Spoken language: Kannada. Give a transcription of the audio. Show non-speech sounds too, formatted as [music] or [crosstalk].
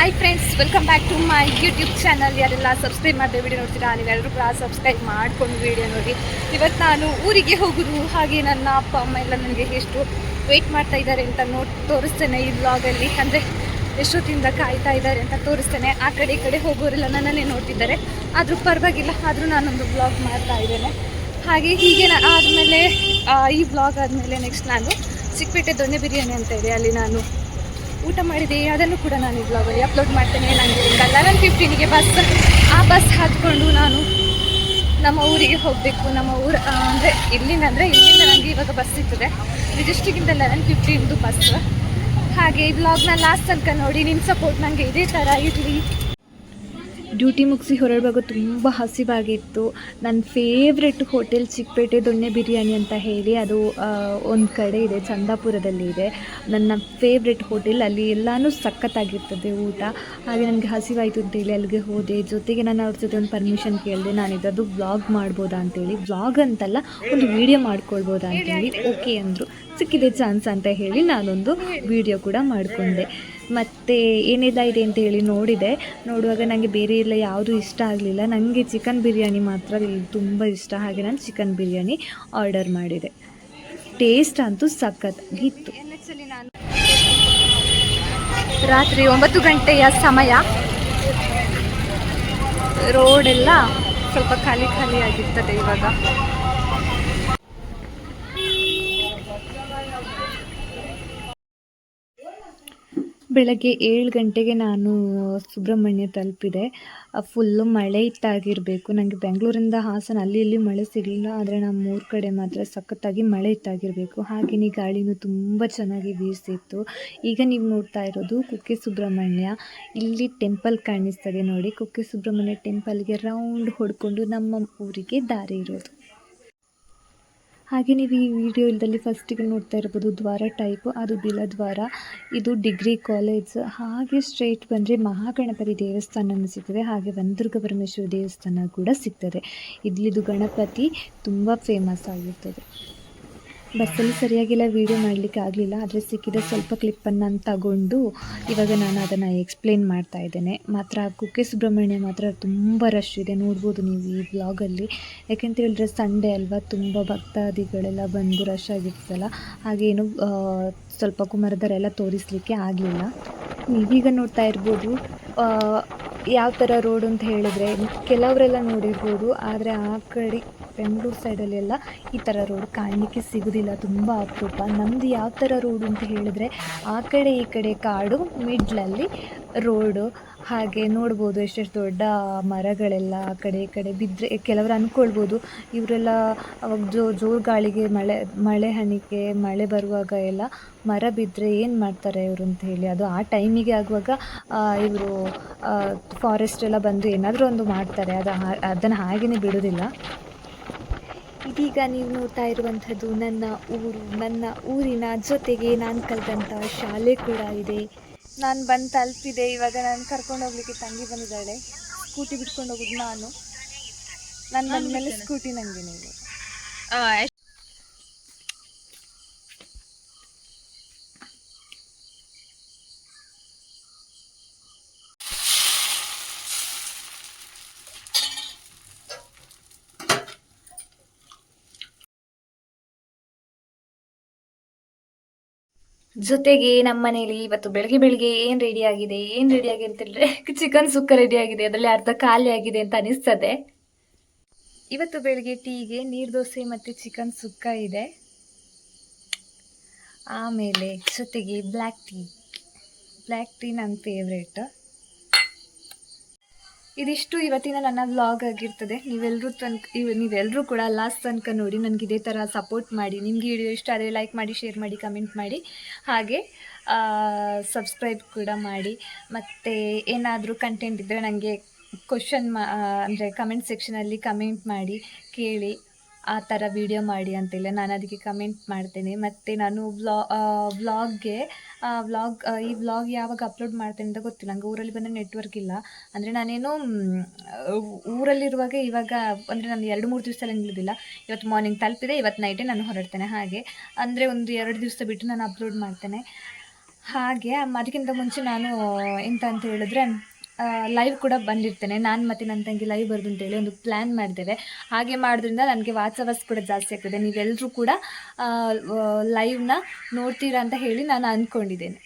Hi friends welcome back to my YouTube channel ಯಾರೆಲ್ಲ ಸಬ್ಸ್ಕ್ರೈಬ್ ಮಾಡಿದೆ ವಿಡಿಯೋ ನೋಡ್ತೀರಾ ನೀವೆಲ್ಲರೂ ಕೂಡ ಸಬ್ಸ್ಕ್ರೈಬ್ ಮಾಡ್ಕೊಂಡು ವಿಡಿಯೋ ನೋಡಿ. ಇವತ್ತು ನಾನು ಊರಿಗೆ ಹೋಗೋದು, ಹಾಗೆ ನನ್ನ ಅಪ್ಪ, ಅಮ್ಮ ಎಲ್ಲ ನನಗೆ ಎಷ್ಟು ವೆಯ್ಟ್ ಮಾಡ್ತಾ ಇದ್ದಾರೆ ಅಂತ ನೋಡಿ ತೋರಿಸ್ತೇನೆ ಈ ಬ್ಲಾಗಲ್ಲಿ ಅಂದರೆ ಎಷ್ಟೊತ್ತಿಂದ ಕಾಯ್ತಾ ಇದ್ದಾರೆ ಅಂತ ತೋರಿಸ್ತೇನೆ. ಆ ಕಡೆ ಈ ಕಡೆ ಹೋಗೋರೆಲ್ಲ ನನ್ನನ್ನೇ ನೋಡ್ತಿದ್ದಾರೆ. ಆದರೂ ಪರವಾಗಿಲ್ಲ, ಆದರೂ ನಾನೊಂದು ಬ್ಲಾಗ್ ಮಾಡ್ತಾ ಇದ್ದೇನೆ. ಹಾಗೆ ಹೀಗೆ ಆದಮೇಲೆ ಈ ಬ್ಲಾಗ್ ಆದಮೇಲೆ ನೆಕ್ಸ್ಟ್ ನಾನು ಚಿಕ್ಕಪೇಟೆ ದೊಣ್ಣೆ ಬಿರಿಯಾನಿ ಅಂತ ಇದೆ, ಅಲ್ಲಿ ನಾನು ಊಟ ಮಾಡಿದೆ, ಅದನ್ನು ಕೂಡ ನಾನು ಈ ಬ್ಲಾಗಲ್ಲಿ ಅಪ್ಲೋಡ್ ಮಾಡ್ತೇನೆ. ನನಗೆ ಲೆವೆನ್ ಫಿಫ್ಟೀನಿಗೆ ಬಸ್ ಆ ಬಸ್ ಹತ್ಕೊಂಡು ನಾನು ನಮ್ಮ ಊರಿಗೆ ಹೋಗಬೇಕು. ನಮ್ಮ ಊರು ಅಂದರೆ ಇಲ್ಲಿಂದ ಅಂದರೆ ಇಲ್ಲಿಂದ ನನಗೆ ಇವಾಗ ಬಸ್ ಸಿಗ್ತದೆ. ಮೆಜೆಸ್ಟಿಕ್ಕಿಂದ ಲೆವೆನ್ ಫಿಫ್ಟೀನ್ದು ಬಸ್ ಹಾಗೆ ಈ ಬ್ಲಾಗ್ನ ಲಾಸ್ಟ್ ತನಕ ನೋಡಿ ನಿಮ್ಮ ಸಪೋರ್ಟ್ ನನಗೆ ಇದೇ ಥರ ಇರಲಿ. ಡ್ಯೂಟಿ ಮುಗಿಸಿ ಹೊರಡುವಾಗ ತುಂಬ ಹಸಿವಾಗಿತ್ತು. ನನ್ನ ಫೇವ್ರೆಟ್ ಹೋಟೆಲ್ ಚಿಕ್ಕಪೇಟೆ ದೊಣ್ಣೆ ಬಿರಿಯಾನಿ ಅಂತ ಹೇಳಿ ಅದು ಒಂದು ಕಡೆ ಇದೆ, ಚಂದಾಪುರದಲ್ಲಿ ಇದೆ. ನನ್ನ ಫೇವ್ರೆಟ್ ಹೋಟೆಲ್ ಅಲ್ಲಿ ಎಲ್ಲನೂ ಸಖತ್ತಾಗಿರ್ತದೆ ಊಟ. ಹಾಗೆ ನನಗೆ ಹಸಿವಾಯಿತು ಅಂತೇಳಿ ಅಲ್ಲಿಗೆ ಹೋದೆ. ಜೊತೆಗೆ ನಾನು ಅವ್ರ ಜೊತೆ ಒಂದು ಪರ್ಮಿಷನ್ ಕೇಳಿದೆ, ನಾನು ಇದರದ್ದು ವ್ಲಾಗ್ ಮಾಡ್ಬೋದಾ ಅಂತೇಳಿ ಬ್ಲಾಗ್ ಅಂತಲ್ಲ, ಒಂದು ವಿಡಿಯೋ ಮಾಡ್ಕೊಳ್ಬೋದಾ ಅಂತೇಳಿ ಓಕೆ ಅಂದರು. ಸಿಕ್ಕಿದೆ ಚಾನ್ಸ್ ಅಂತ ಹೇಳಿ ನಾನೊಂದು ವಿಡಿಯೋ ಕೂಡ ಮಾಡಿಕೊಂಡೆ. ಮತ್ತು ಏನೆಲ್ಲ ಇದೆ ಅಂತ ಹೇಳಿ ನೋಡಿದೆ. ನೋಡುವಾಗ ನನಗೆ ಬೇರೆ ಎಲ್ಲ ಯಾವುದೂ ಇಷ್ಟ ಆಗಲಿಲ್ಲ. ನನಗೆ ಚಿಕನ್ ಬಿರಿಯಾನಿ ಮಾತ್ರ ತುಂಬ ಇಷ್ಟ. ಹಾಗೆ ನಾನು ಚಿಕನ್ ಬಿರಿಯಾನಿ ಆರ್ಡರ್ ಮಾಡಿದೆ. ಟೇಸ್ಟ್ ಅಂತೂ ಸಖತ್ತಾಗಿತ್ತು ರಾತ್ರಿ ಒಂಬತ್ತು ಗಂಟೆಯ ಸಮಯ. ರೋಡೆಲ್ಲ ಸ್ವಲ್ಪ ಖಾಲಿ ಖಾಲಿ ಆಗಿರ್ತದೆ ಇವಾಗ. ಬೆಳಗ್ಗೆ ಏಳು ಗಂಟೆಗೆ ನಾನು ಸುಬ್ರಹ್ಮಣ್ಯ ತಲುಪಿದೆ. ಫುಲ್ಲು ಮಳೆ ಇತ್ತಾಗಿರಬೇಕು. ನನಗೆ ಬೆಂಗಳೂರಿಂದ ಹಾಸನ, ಅಲ್ಲಿ ಇಲ್ಲಿ ಮಳೆ ಸಿಗಲಿಲ್ಲ. ಆದರೆ ನಮ್ಮ ಊರ ಕಡೆ ಮಾತ್ರ ಸಖತ್ತಾಗಿ ಮಳೆ ಇತ್ತಾಗಿರಬೇಕು. ಹಾಗೆಯೇ ಗಾಳಿನೂ ತುಂಬ ಚೆನ್ನಾಗಿ ಬೀಸಿತ್ತು ಈಗ ನೀವು ನೋಡ್ತಾ ಇರೋದು ಕುಕ್ಕೆ ಸುಬ್ರಹ್ಮಣ್ಯ. ಇಲ್ಲಿ ಟೆಂಪಲ್ ಕಾಣಿಸ್ತದೆ ನೋಡಿ. ಕುಕ್ಕೆ ಸುಬ್ರಹ್ಮಣ್ಯ ಟೆಂಪಲ್ಗೆ ರೌಂಡ್ ಹೊಡ್ಕೊಂಡು ನಮ್ಮ ಊರಿಗೆ ದಾರಿ ಇರೋದು. ಹಾಗೆ ನೀವು ಈ ವಿಡಿಯೋ ವಿಡಿಯೋದಲ್ಲಿ ಫಸ್ಟಿಗೆ ನೋಡ್ತಾ ಇರ್ಬೋದು ದ್ವಾರ ಟೈಪ್ ಅದು ಬಿಲದ್ವಾರ ಇದು ಡಿಗ್ರಿ ಕಾಲೇಜ್ ಹಾಗೆ ಸ್ಟ್ರೇಟ್ ಬಂದರೆ ಮಹಾಗಣಪತಿ ದೇವಸ್ಥಾನ ಸಿಗ್ತದೆ ಹಾಗೆ ವನದುರ್ಗ ಪರಮೇಶ್ವರ ದೇವಸ್ಥಾನ ಕೂಡ ಸಿಗ್ತದೆ. ಇಲ್ಲಿದು ಗಣಪತಿ ತುಂಬ ಫೇಮಸ್ ಆಗಿರ್ತದೆ. ಬಸ್ಸಲ್ಲಿ ಸರಿಯಾಗಿಲ್ಲ ವೀಡಿಯೋ ಮಾಡಲಿಕ್ಕೆ ಆಗಲಿಲ್ಲ, ಆದರೆ ಸಿಕ್ಕಿದ ಸ್ವಲ್ಪ ಕ್ಲಿಪ್ಪನ್ನು ನಾನು ತಗೊಂಡು ಇವಾಗ ನಾನು ಅದನ್ನು ಎಕ್ಸ್ಪ್ಲೇನ್ ಮಾಡ್ತಾ ಇದ್ದೇನೆ. ಮಾತ್ರ ಕುಕ್ಕೆ ಸುಬ್ರಹ್ಮಣ್ಯ ಮಾತ್ರ ತುಂಬ ರಶ್ ಇದೆ, ನೋಡ್ಬೋದು ನೀವು ಈ ಬ್ಲಾಗಲ್ಲಿ ಯಾಕೆಂತ ಹೇಳಿದ್ರೆ ಸಂಡೇ ಅಲ್ವಾ, ತುಂಬ ಭಕ್ತಾದಿಗಳೆಲ್ಲ ಬಂದು ರಶ್ ಆಗಿರ್ತಲ್ಲ ಹಾಗೇನು ಸ್ವಲ್ಪ ಕುಮಾರದರೆಲ್ಲ ತೋರಿಸಲಿಕ್ಕೆ ಆಗಲಿಲ್ಲ. ನೀವೀಗ ನೋಡ್ತಾ ಇರ್ಬೋದು ಯಾವ ಥರ ರೋಡ್ ಅಂತ ಹೇಳಿದ್ರೆ, ಕೆಲವರೆಲ್ಲ ನೋಡಿರ್ಬೋದು, ಆದರೆ ಆ ಕಡೆ ಬೆಂಗಳೂರು ಸೈಡಲ್ಲೆಲ್ಲ ಈ ಥರ ರೋಡ್ ಕಾಣಲಿಕ್ಕೆ ಸಿಗೋದಿಲ್ಲ, ತುಂಬ ಅಪರೂಪ. ನಮ್ಮದು ಯಾವ ಥರ ರೋಡು ಅಂತ ಹೇಳಿದ್ರೆ ಆ ಕಡೆ ಈ ಕಡೆ ಕಾಡು ಮಿಡ್ಲಲ್ಲಿ ರೋಡು ಹಾಗೆ ನೋಡ್ಬೋದು ಎಷ್ಟೆಷ್ಟು ದೊಡ್ಡ ಮರಗಳೆಲ್ಲ ಆ ಕಡೆ ಈ ಕಡೆ ಬಿದ್ದರೆ ಕೆಲವರು ಅಂದ್ಕೊಳ್ಬೋದು ಇವರೆಲ್ಲ ಅವಾಗ ಜೋ, ಜೋರು ಗಾಳಿಗೆ ಮಳೆ ಮಳೆ ಹನಿಕೆ ಮಳೆ ಬರುವಾಗ ಎಲ್ಲ ಮರ ಬಿದ್ದರೆ ಏನು ಮಾಡ್ತಾರೆ ಇವರು ಅಂತ ಹೇಳಿ. ಅದು ಆ ಟೈಮಿಗೆ ಆಗುವಾಗ ಇವರು ಫಾರೆಸ್ಟ್ ಎಲ್ಲ ಬಂದು ಏನಾದರೂ ಒಂದು ಮಾಡ್ತಾರೆ. ಅದು ಅದನ್ನು ಹಾಗೆಯೇ ಬಿಡೋದಿಲ್ಲ. ಇದೀಗ ನೀವು ನೋಡ್ತಾ ಇರುವಂಥದ್ದು ನನ್ನ ಊರು ನನ್ನ ಊರಿನ ಜೊತೆಗೆ ನಾನು ಕಲಿತಂಥ ಶಾಲೆ ಕೂಡ ಇದೆ. ನಾನು ಬಂದು ತಲುಪಿದೆ ಇವಾಗ ನಾನು ಕರ್ಕೊಂಡು ಹೋಗ್ಲಿಕ್ಕೆ ತಂಗಿ ಬಂದಿದ್ದಾಳೆ. ಸ್ಕೂಟಿ ಬಿಟ್ಕೊಂಡು ಹೋಗೋದು ನಾನು. ನಾನು ಬಂದಮೇಲೆ ಸ್ಕೂಟಿ ನನಗೆ ಇದೆ ಜೊತೆಗೆ ನಮ್ಮ ಮನೇಲಿ ಇವತ್ತು ಬೆಳಗ್ಗೆ ಬೆಳಿಗ್ಗೆ ಏನು ರೆಡಿ ಆಗಿದೆ, ಏನು ರೆಡಿ ಆಗಿದೆ ಅಂತ ಹೇಳಿದ್ರೆ [laughs] ಚಿಕನ್ ಸುಕ್ಕ ರೆಡಿ ಆಗಿದೆ, ಅದರಲ್ಲಿ ಅರ್ಧ ಖಾಲಿ ಆಗಿದೆ ಅಂತ ಅನಿಸ್ತದೆ. ಇವತ್ತು ಬೆಳಿಗ್ಗೆ ಟೀಗೆ ನೀರು ದೋಸೆ ಮತ್ತು ಚಿಕನ್ ಸುಕ್ಕ ಇದೆ. ಆಮೇಲೆ ಜೊತೆಗೆ ಬ್ಲ್ಯಾಕ್ ಟೀ ಬ್ಲ್ಯಾಕ್ ಟೀ ನನ್ನ ಫೇವ್ರೇಟ್ ಇದಿಷ್ಟು ಇವತ್ತಿನ ನನ್ನ ವ್ಲಾಗ್ ಆಗಿರ್ತದೆ. ನೀವೆಲ್ಲರೂ ತನಕ ನೀವೆಲ್ಲರೂ ಕೂಡ ಲಾಸ್ಟ್ ತನಕ ನೋಡಿ ನನಗೆ ಇದೇ ಥರ ಸಪೋರ್ಟ್ ಮಾಡಿ, ನಿಮಗೆ ವಿಡಿಯೋ ಇಷ್ಟ ಆದರೆ ಲೈಕ್ ಮಾಡಿ ಶೇರ್ ಮಾಡಿ ಕಮೆಂಟ್ ಮಾಡಿ. ಹಾಗೆ ಸಬ್ಸ್ಕ್ರೈಬ್ ಕೂಡ ಮಾಡಿ. ಮತ್ತು ಏನಾದರೂ ಕಂಟೆಂಟ್ ಇದ್ದರೆ ನನಗೆ ಕ್ವಶನ್ ಮಾ ಅಂದರೆ ಕಮೆಂಟ್ ಸೆಕ್ಷನಲ್ಲಿ ಕಮೆಂಟ್ ಮಾಡಿ, ಕೇಳಿ. ಆ ಥರ ವಿಡಿಯೋ ಮಾಡಿ ಅಂತಿಲ್ಲ ನಾನು ಅದಕ್ಕೆ ಕಮೆಂಟ್ ಮಾಡ್ತೇನೆ. ಮತ್ತು ನಾನು ವ್ಲಾ ವ್ಲಾಗ್ಗೆ ವ್ಲಾಗ್ ಈ ವ್ಲಾಗ್ ಯಾವಾಗ ಅಪ್ಲೋಡ್ ಮಾಡ್ತೇನೆ ಅಂತ ಗೊತ್ತಿಲ್ಲ ನಂಗೆ ಊರಲ್ಲಿ ಬಂದರೆ ನೆಟ್ವರ್ಕ್ ಇಲ್ಲ. ಅಂದರೆ ನಾನೇನು ಊರಲ್ಲಿರುವಾಗ ಇವಾಗ ಅಂದರೆ ನಾನು ಎರಡು, ಮೂರು ದಿವಸ ನಿಲ್ಲೋದಿಲ್ಲ. ಇವತ್ತು ಮಾರ್ನಿಂಗ್ ತಲುಪಿದೆ, ಇವತ್ತು ನೈಟೇ ನಾನು ಹೊರಡ್ತೇನೆ. ಹಾಗೆ ಅಂದರೆ ಒಂದು ಎರಡು ದಿವಸ ಬಿಟ್ಟು ನಾನು ಅಪ್ಲೋಡ್ ಮಾಡ್ತೇನೆ. ಹಾಗೆ ಅದಕ್ಕಿಂತ ಮುಂಚೆ ನಾನು ಎಂತ ಅಂತ ಹೇಳಿದ್ರೆ ಲೈವ್ ಕೂಡ ಬಂದಿರ್ತೇನೆ. ನಾನು ಮತ್ತು ನನ್ನ ತಂಗಿ ಲೈವ್ ಬರೋದು ಅಂತೇಳಿ ಒಂದು ಪ್ಲ್ಯಾನ್ ಮಾಡಿದ್ದೇವೆ ಹಾಗೆ ಮಾಡೋದ್ರಿಂದ ನನಗೆ ವಾಚವರ್ಸ್ ಕೂಡ ಜಾಸ್ತಿ ಆಗ್ತದೆ. ನೀವೆಲ್ಲರೂ ಕೂಡ ಲೈವ್ನ ನೋಡ್ತೀರಾ ಅಂತ ಹೇಳಿ ನಾನು ಅಂದ್ಕೊಂಡಿದ್ದೇನೆ